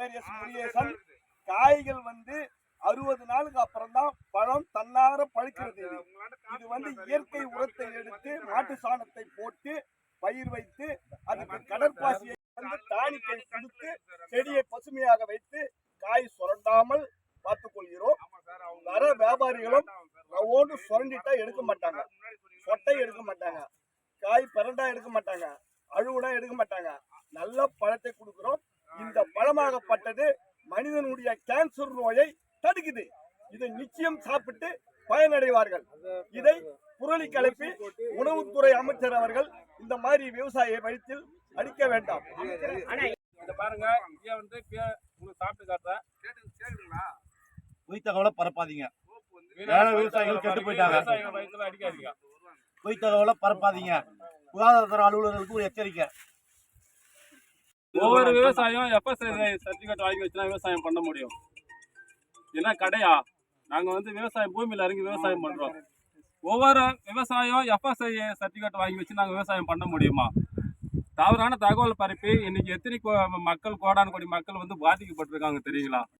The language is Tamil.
பேர் எஸ் காய்கள் வந்து அறுபது நாளுக்கு அப்புறம் தான் பழம் தன்னார பழுக்கிறது. இது வந்து இயற்கை உரத்தை எடுத்து மாட்டு சாணத்தை போட்டு பயிர் வைத்து அதுக்கு கடற்பாசியை வந்து டானிக்கை கொடுத்து செடியை பசுமையாக வைத்து காய் சுரண்டாமல் பார்த்துக் கொள்கிறோம் வர வியாபாரிகளும் ஒவ்வொன்று சுரண்டிட்டா எடுக்க மாட்டாங்க. சொட்டை எடுக்க மாட்டாங்க. காய் பிறண்டா எடுக்க மாட்டாங்க. அழுவுனா எடுக்க மாட்டாங்க. நல்ல பழத்தை கொடுக்கிறோம். பழமாகப்பட்டது மனிதனுடைய கேன்சர் நோயை தடுக்குது. இதை நிச்சயம் சாப்பிட்டு பயனடைவார்கள். இதை புரளி கலப்பி உணவுத்துறை அமைச்சர் அவர்கள் இந்த மாதிரி விவசாய வயிற்றில் அடிக்க வேண்டாம். இத பாருங்க. வந்து சாப்பிட்டு காட்டுறேன். பொய் தகவலை பரப்பாதீங்க. வேலை விவசாயிகள் கெட்டு போயிட்டாங்க. பொய் தகவலை பரப்பாதீங்க. சுகாதாரத்துறை அலுவலர்களுக்கு ஒரு எச்சரிக்கை. ஒவ்வொரு விவசாயம் எப்ப சர்டிபிகேட் வாங்கி வச்சுனா விவசாயம் பண்ண முடியும்? என்ன கடையா? நாங்க வந்து விவசாயம் பூமியில இறங்கி விவசாயம் பண்றோம். ஒவ்வொரு விவசாயம் எஃப்எஸ்ஐ சர்டிபிகேட் வாங்கி வச்சு நாங்க விவசாயம் பண்ண முடியுமா? தவறான தகவல் பரப்பி இன்னைக்கு எத்தனை மக்கள் கோடான கோடி மக்கள் வந்து பாதிக்கப்பட்டிருக்காங்க தெரியுங்களா?